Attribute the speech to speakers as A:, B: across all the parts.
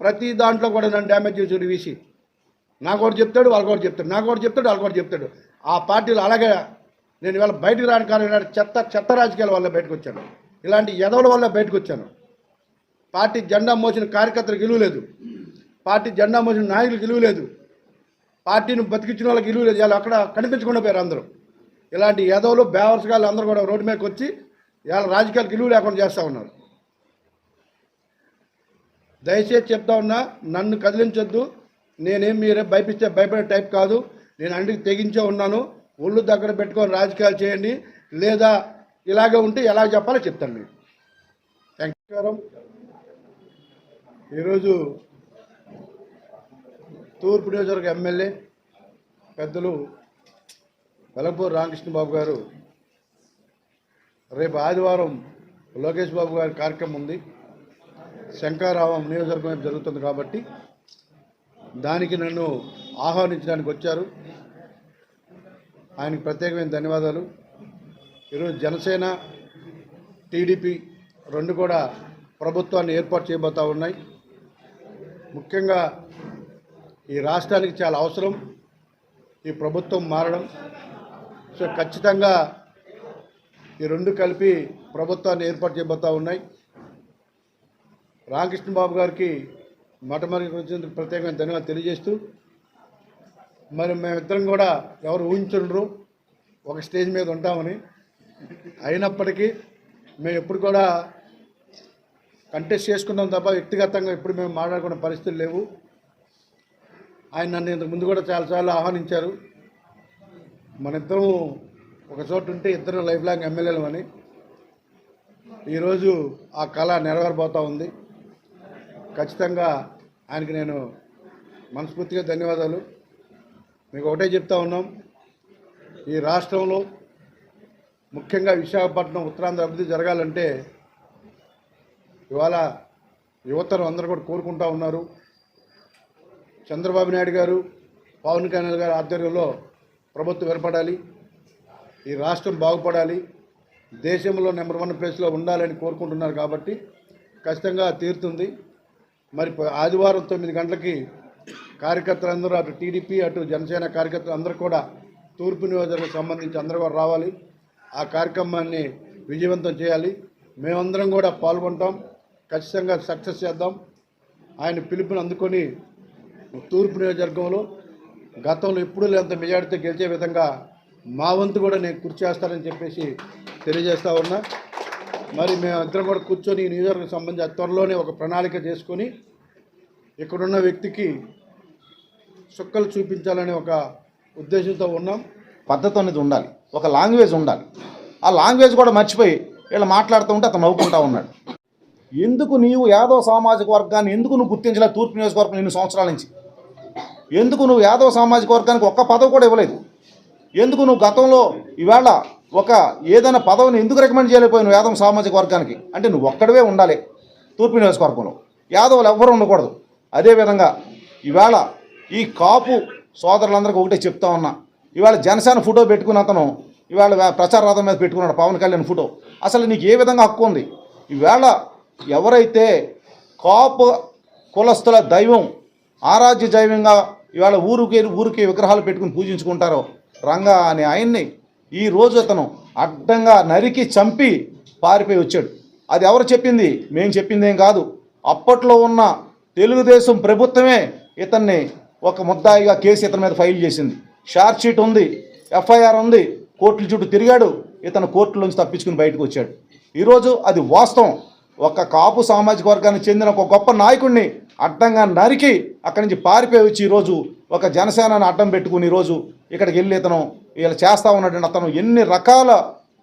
A: ప్రతి దాంట్లో కూడా నన్ను డ్యామేజ్ చేసాడు వీసీ. నాకు ఒకటి చెప్తాడు వాళ్ళకొకటి చెప్తాడు నాకు ఒకటి చెప్తాడు వాళ్ళకొకటి చెప్తాడు. ఆ పార్టీలు అలాగే నేను ఇవాళ బయటకు రాని కారణం చెత్త చెత్త రాజకీయాల వల్ల బయటకు వచ్చాను. ఇలాంటి ఎదవల వల్ల బయటకు వచ్చాను. పార్టీ జెండా మోసిన కార్యకర్తలకు గెలువలేదు పార్టీ జెండా మోసిన నాయకులు గెలువలేదు పార్టీని బతికించిన వాళ్ళకి గెలువలేదు వాళ్ళు అక్కడ కనిపించకుండా పోయారు అందరూ. ఇలాంటి ఎదవలు బేవర్సగాళ్ళు అందరూ కూడా రోడ్డు మీదకి వచ్చి ఇవాళ రాజకీయాలు విలువ లేకుండా చేస్తూ ఉన్నారు. దయచేసి చెప్తా ఉన్నా నన్ను కదిలించొద్దు. నేనేం మీరే భయపిస్తే భయపడే టైప్ కాదు. నేను అన్నిటికి తెగించే ఉన్నాను. ఒళ్ళు దగ్గర పెట్టుకొని రాజకీయాలు చేయండి. లేదా ఇలాగే ఉంటే ఎలా చెప్పాలో చెప్తాను. మీకు థ్యాంక్ యూ ఈరోజు తూర్పు నియోజకవర్గ ఎమ్మెల్యే పెద్దలు వెలపూర్ రామకృష్ణ బాబు గారు. రేపు ఆదివారం లోకేష్ బాబు గారి కార్యక్రమం ఉంది. శంకారావం నియోజకవర్గం జరుగుతుంది కాబట్టి దానికి నన్ను ఆహ్వానించడానికి వచ్చారు. ఆయనకు ప్రత్యేకమైన ధన్యవాదాలు. ఈరోజు జనసేన టీడీపీ రెండు కూడా ప్రభుత్వాన్ని ఏర్పాటు చేయబోతూ ఉన్నాయి. ముఖ్యంగా ఈ రాష్ట్రానికి చాలా అవసరం ఈ ప్రభుత్వం మారడం. సో ఖచ్చితంగా ఈ రెండు కలిపి ప్రభుత్వాన్ని ఏర్పాటు చేయబోతూ ఉన్నాయి. రామకృష్ణ బాబు గారికి మొట్టమొదటి వచ్చినందుకు ప్రత్యేకంగా ధన్యవాదాలు తెలియజేస్తూ మరి మేమిద్దరం కూడా ఎవరు ఊహించుండ్రు ఒక స్టేజ్ మీద ఉంటామని. అయినప్పటికీ మేము ఎప్పుడు కూడా కంటెస్ట్ చేసుకున్నాం తప్ప వ్యక్తిగతంగా ఎప్పుడు మేము మాట్లాడుకున్న పరిస్థితులు లేవు. ఆయన నన్ను ఇంతకు ముందు కూడా చాలాసార్లు ఆహ్వానించారు. మన ఇద్దరం ఒక చోట ఉంటే ఇద్దరు లైఫ్ లాంగ్ ఎమ్మెల్యేలు అని. ఈరోజు ఆ కళ నెరవేరబోతూ ఉంది. ఖచ్చితంగా ఆయనకి నేను మనస్ఫూర్తిగా ధన్యవాదాలు. మీకు ఒకటే చెప్తా ఉన్నాం ఈ రాష్ట్రంలో ముఖ్యంగా విశాఖపట్నం ఉత్తరాంధ్ర అభివృద్ధి జరగాలంటే ఇవాళ యువతరం అందరూ కూడా కోరుకుంటా ఉన్నారు. చంద్రబాబు నాయుడు గారు పవన్ కళ్యాణ్ గారి ఆధ్వర్యంలో ప్రభుత్వం ఏర్పడాలి ఈ రాష్ట్రం బాగుపడాలి దేశంలో నెంబర్ వన్ ప్లేస్లో ఉండాలని కోరుకుంటున్నారు కాబట్టి ఖచ్చితంగా తీరుతుంది. మరి ఆదివారం తొమ్మిది గంటలకి కార్యకర్తలందరూ అటు టీడీపీ అటు జనసేన కార్యకర్తలు అందరూ కూడా తూర్పు నియోజకవర్గం సంబంధించి అందరూ కూడా రావాలి. ఆ కార్యక్రమాన్ని విజయవంతం చేయాలి. మేమందరం కూడా పాల్గొంటాం. ఖచ్చితంగా సక్సెస్ చేద్దాం. ఆయన పిలుపుని అందుకొని తూర్పు నియోజకవర్గంలో గతంలో ఎప్పుడూ లేనంత మెజార్టీతో గెలిచే విధంగా మా వంతు కూడా నేను కృషి చేస్తానని చెప్పేసి తెలియజేస్తా ఉన్నా. మరి మేమిద్దరం కూడా కూర్చొని నియోజకవర్గం సంబంధించి త్వరలోనే ఒక ప్రణాళిక చేసుకొని ఇక్కడున్న వ్యక్తికి సుక్కలు చూపించాలనే ఒక ఉద్దేశంతో ఉన్నాం.
B: పద్ధతి అనేది ఉండాలి. ఒక లాంగ్వేజ్ ఉండాలి. ఆ లాంగ్వేజ్ కూడా మర్చిపోయి వీళ్ళు మాట్లాడుతూ ఉంటే అతను నవ్వుకుంటా ఉన్నాడు. ఎందుకు నీవు యాదవ సామాజిక వర్గాన్ని ఎందుకు నువ్వు గుర్తించలే తూర్పు నియోజకవర్గం ఎన్ని సంవత్సరాల నుంచి? ఎందుకు నువ్వు యాదవ సామాజిక వర్గానికి ఒక్క పదవి కూడా ఇవ్వలేదు? ఎందుకు నువ్వు గతంలో ఈవేళ ఒక ఏదైనా పదవిని ఎందుకు రికమెండ్ చేయలేకపోయావు యాదవ సామాజిక వర్గానికి? అంటే నువ్వు ఒక్కడవే ఉండాలి తూర్పు నియోజకవర్గంలో. యాదవులు ఎవ్వరూ ఉండకూడదు. అదేవిధంగా ఈవేళ ఈ కాపు సోదరులందరికీ ఒకటే చెప్తా ఉన్నా. ఇవాళ జనసేన ఫోటో పెట్టుకున్న అతను ఇవాళ ప్రచార రథం మీద పెట్టుకున్నాడు పవన్ కళ్యాణ్ ఫోటో. అసలు నీకు ఏ విధంగా హక్కు ఉంది? ఈవేళ ఎవరైతే కాపు కులస్తుల దైవం ఆరాధ్య దైవంగా ఇవాళ ఊరికి ఊరికి విగ్రహాలు పెట్టుకుని పూజించుకుంటారో రంగా అనే ఆయన్ని ఈ రోజు అతను అడ్డంగా నరికి చంపి పారిపోయి వచ్చాడు. అది ఎవరు చెప్పింది? మేము చెప్పింది ఏం కాదు. అప్పట్లో ఉన్న తెలుగుదేశం ప్రభుత్వమే ఇతన్ని ఒక ముద్దాయిగా కేసు ఇతని మీద ఫైల్ చేసింది. షార్ట్ షీట్ ఉంది ఎఫ్ఐఆర్ ఉంది కోర్టుల చుట్టూ తిరిగాడు ఇతను కోర్టులోంచి తప్పించుకుని బయటకు వచ్చాడు. ఈరోజు అది వాస్తవం. ఒక కాపు సామాజిక వర్గానికి చెందిన ఒక గొప్ప నాయకుడిని అడ్డంగా నరికి అక్కడి నుంచి పారిపోయి వచ్చి ఈరోజు ఒక జనసేనని అడ్డం పెట్టుకుని ఈరోజు ఇక్కడికి వెళ్ళి ఇతను ఇలా చేస్తూ ఉన్నాడు అతను ఎన్ని రకాల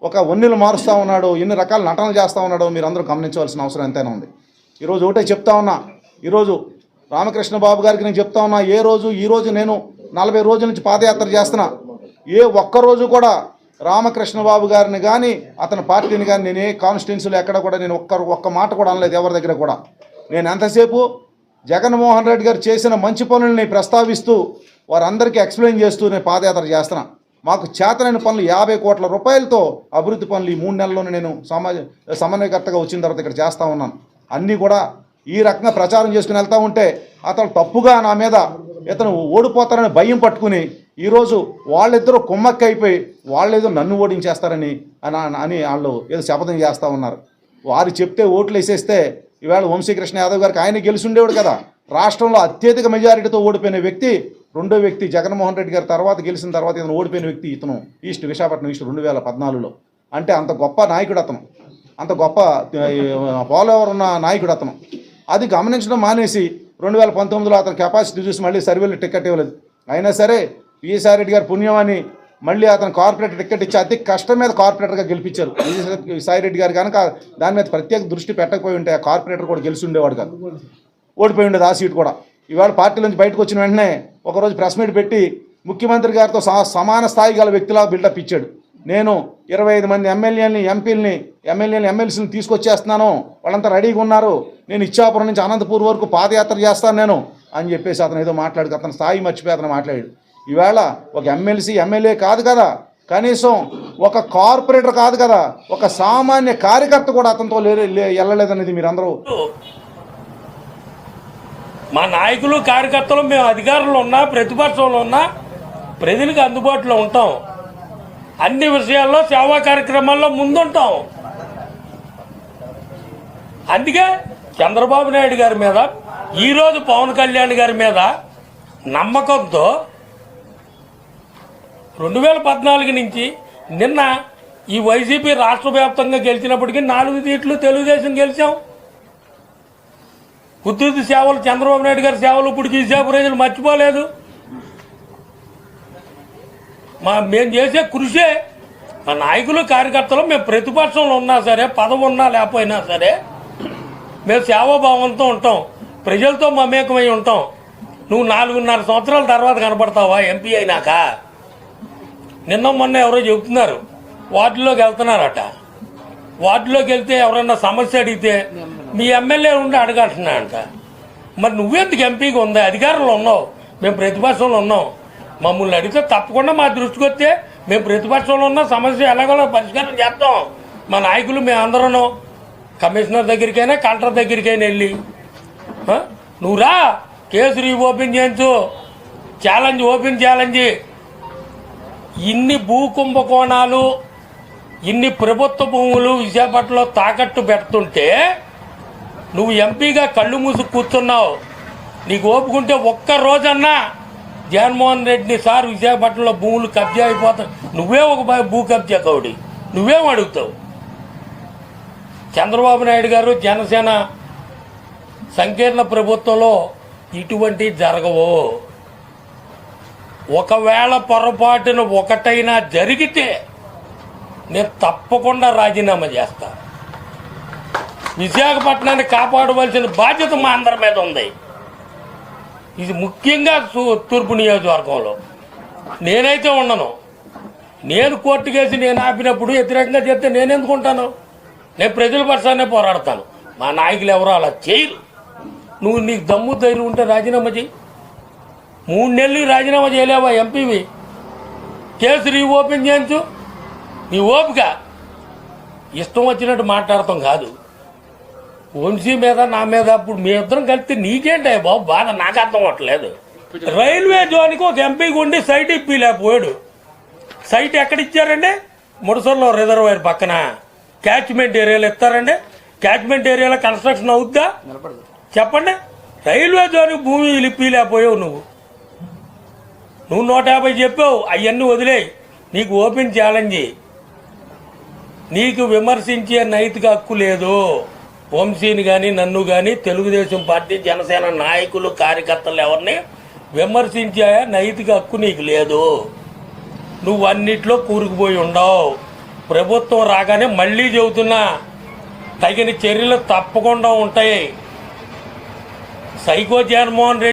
B: ఒక వన్నెలు మారుస్తూ ఉన్నాడో ఎన్ని రకాల నటనలు చేస్తూ ఉన్నాడో మీరు అందరూ గమనించవలసిన అవసరం ఎంతైనా ఉంది. ఈరోజు ఒకటే చెప్తా ఉన్నా ఈరోజు రామకృష్ణ బాబు గారికి నేను చెప్తా ఉన్నా ఏ రోజు ఈరోజు నేను నలభై రోజుల నుంచి పాదయాత్ర చేస్తున్నా ఏ ఒక్క రోజు కూడా రామకృష్ణ బాబు గారిని కానీ అతని పార్టీని కానీ నేను ఏ కాన్స్టిట్యున్సీలో ఎక్కడ కూడా నేను ఒక్క ఒక్క మాట కూడా అనలేదు ఎవరి దగ్గర కూడా. నేను ఎంతసేపు జగన్మోహన్ రెడ్డి గారు చేసిన మంచి పనుల్ని ప్రస్తావిస్తూ వారందరికీ ఎక్స్ప్లెయిన్ చేస్తూ నేను పాదయాత్ర చేస్తున్నా. మాకు చేతనైన పనులు యాభై కోట్ల రూపాయలతో అభివృద్ధి పనులు ఈ మూడు నెలల్లోనే నేను సమాజ సమన్వయకర్తగా వచ్చిన తర్వాత ఇక్కడ చేస్తూ ఉన్నాను. అన్నీ కూడా ఈ రకంగా ప్రచారం చేసుకుని వెళ్తా ఉంటే అతను తప్పుగా నా మీద ఇతను ఓడిపోతారని భయం పట్టుకుని ఈరోజు వాళ్ళిద్దరూ కుమ్మక్క అయిపోయి వాళ్ళేదో నన్ను ఓడించేస్తారని అని అని వాళ్ళు ఏదో శపథం చేస్తూ ఉన్నారు. వారు చెప్తే ఓట్లు వేసేస్తే ఈవేళ వంశీకృష్ణ యాదవ్ గారికి ఆయన గెలిచి ఉండేవాడు కదా. రాష్ట్రంలో అత్యధిక మెజారిటీతో ఓడిపోయిన వ్యక్తి రెండో వ్యక్తి జగన్మోహన్ రెడ్డి గారి తర్వాత గెలిచిన తర్వాత ఇతను ఓడిపోయిన వ్యక్తి ఇతను ఈస్ట్ విశాఖపట్నం ఈస్ట్ రెండు వేల పద్నాలుగులో. అంటే అంత గొప్ప నాయకుడు అతను. అంత గొప్ప ఫాలోవర్ ఉన్న నాయకుడు అతను. అది గమనించడం మానేసి రెండు వేల పంతొమ్మిదిలో అతను కెపాసిటీ చూసి మళ్ళీ సర్వేలు టికెట్ ఇవ్వలేదు. అయినా సరే విఎస్ఆర్ రెడ్డి గారి పుణ్యమని మళ్ళీ అతను కార్పొరేటర్ టికెట్ ఇచ్చి అతి కష్టం మీద కార్పొరేటర్గా గెలిపించారు. సాయి రెడ్డి గారు కనుక దాని మీద ప్రత్యేక దృష్టి పెట్టకపోయి ఉంటే ఆ కార్పొరేటర్ కూడా గెలిచి ఉండేవాడు కాదు. ఓడిపోయి ఉండేది ఆ సీట్ కూడా. ఇవాళ పార్టీ నుంచి బయటకు వచ్చిన వెంటనే ఒకరోజు ప్రెస్ మీట్ పెట్టి ముఖ్యమంత్రి గారితో సమాన స్థాయి గల వ్యక్తిలా బిల్డప్ ఇచ్చాడు. నేను ఇరవై ఐదు మంది ఎమ్మెల్యేలని ఎంపీలని ఎమ్మెల్యేని ఎమ్మెల్సీని తీసుకొచ్చేస్తున్నాను. వాళ్ళంతా రెడీగా ఉన్నారు. నేను ఇచ్చాపురం నుంచి అనంతపూర్ వరకు పాదయాత్ర చేస్తాను నేను అని చెప్పేసి అతను ఏదో మాట్లాడు అతను స్థాయి మర్చిపోయి అతను మాట్లాడాడు. ఈవేళ ఒక ఎమ్మెల్సీ ఎమ్మెల్యే కాదు కదా. కనీసం ఒక కార్పొరేటర్ కాదు కదా. ఒక సామాన్య కార్యకర్త కూడా అతనితో లే లే- వెళ్ళలేదనేది మీరందరూ
C: మా నాయకులు కార్యకర్తలు మేము అధికారంలో ఉన్నా ప్రతిపక్షంలో ఉన్నా ప్రజలకు అందుబాటులో ఉంటాం. అన్ని విషయాల్లో సేవా కార్యక్రమాల్లో ముందుంటాం. అందుకే చంద్రబాబు నాయుడు గారి మీద ఈరోజు పవన్ కళ్యాణ్ గారి మీద నమ్మకంతో రెండు వేల పద్నాలుగు నుంచి నిన్న ఈ వైసీపీ రాష్ట్ర వ్యాప్తంగా గెలిచినప్పటికీ నాలుగు సీట్లు తెలుగుదేశం గెలిచాం. ఉద్యోగ సేవలు చంద్రబాబు నాయుడు గారి సేవలు ఇప్పుడు చేసే ప్రజలు మర్చిపోలేదు. మా మేము చేసే కృషే మా నాయకులు కార్యకర్తలు మేము ప్రతిపక్షంలో ఉన్నా సరే పదవి ఉన్నా లేకపోయినా సరే మేము సేవాభావంతో ఉంటాం. ప్రజలతో మమేకమై ఉంటాం. నువ్వు నాలుగున్నర సంవత్సరాల తర్వాత కనపడతావా ఎంపీ అయినాక? నిన్న మొన్న ఎవరో చెబుతున్నారు వార్డులోకి వెళ్తున్నారట. వార్డులోకి వెళ్తే ఎవరైనా సమస్య అడిగితే మీ ఎమ్మెల్యే ఉండి అడగాల్సిన అంట మరి నువ్వెందుకు ఎంపీగా ఉంది? అధికారంలో ఉన్నావు. మేము ప్రతిపక్షంలో ఉన్నాం. మమ్మల్ని అడిగితే తప్పకుండా మా దృష్టికి వస్తే మేము ప్రతిపక్షంలో ఉన్న. సమస్య ఎలాగోలా పరిష్కారం చేస్తాం. మా నాయకులు మేము అందరూ కమిషనర్ దగ్గరికైనా కలెక్టర్ దగ్గరికైనా వెళ్ళి. నువ్వురా నువ్వు రా. కేసు రీ ఓపెన్ చేయించు. Challenge open challenge. ఇన్ని భూ కుంభకోణాలు ఇన్ని ప్రభుత్వ భూములు విశాఖపట్నంలో తాకట్టు పెడుతుంటే నువ్వు ఎంపీగా కళ్ళు మూసి కూర్చున్నావు. నీకు ఓపుకుంటే ఒక్క రోజన్నా జగన్మోహన్ రెడ్డిని సార్ విశాఖపట్నంలో భూములు కబ్జా అయిపోతాయి. నువ్వే ఒక భూ- కబ్జా కౌడి. నువ్వేం అడుగుతావు? చంద్రబాబు నాయుడు గారు జనసేన సంకీర్ణ ప్రభుత్వంలో ఇటువంటి జరగవు. ఒకవేళ పొరపాటున ఒకటైనా జరిగితే నేను తప్పకుండా రాజీనామా చేస్తాను విశాఖపట్నాన్ని కాపాడవలసిన బాధ్యత మా అందరి మీద ఉంది. ఇది ముఖ్యంగా తూ- తూర్పు నియోజకవర్గంలో. నేనైతే ఉండను. నేను కోర్టు కేసు నేను ఆపినప్పుడు వ్యతిరేకంగా చేస్తే నేను ఎందుకుంటాను? నేను ప్రజల పక్షాన్నే పోరాడతాను. మా నాయకులు ఎవరో అలా చేయరు. నువ్వు నీకు దమ్ము ధైర్యం ఉంటే రాజీనామా చేయి మూడు నెలలు రాజీనామా చేయలేవా ఎంపీవి? కేసు రీఓపెన్ చేయించు. నీ ఓపిక. ఇష్టం వచ్చినట్టు మాట్లాడతాం కాదు. వంశీ మీద నా మీద అప్పుడు మీ ఇద్దరం కలిస్తే నీకేంటే బాబు? బాధ నాకు అర్థం అవ్వట్లేదు. రైల్వే జోన్కి ఒక ఎంపీకి ఉండి సైట్ ఇప్పిలేకపోయాడు. సైట్ ఎక్కడ ఇచ్చారండి? ముడసల్లో రిజర్వాయర్ పక్కన. క్యాచ్మెంట్ ఏరియాలో ఇస్తారండి. క్యాచ్మెంట్ ఏరియాలో కన్స్ట్రక్షన్ అవుద్దా? చెప్పండి. రైల్వే జోన్కి భూమి ఇప్పిలేకపోయావు నువ్వు. నువ్వు నూట యాభై చెప్పావు అవన్నీ వదిలేయి. నీకు ఓపెన్ ఛాలెంజ్. నీకు విమర్శించే నైతిక హక్కు లేదు. వంశీని కానీ నన్ను కానీ తెలుగుదేశం పార్టీ జనసేన నాయకులు కార్యకర్తలు ఎవరిని విమర్శించే నైతిక హక్కు నీకు లేదు. నువ్వు అన్నిట్లో కూరుకుపోయి ఉండవు. ప్రభుత్వం రాగానే మళ్ళీ చెబుతున్నా తగిన చర్యలు తప్పకుండా ఉంటాయి. సైకో జగన్మోహన్ రెడ్డి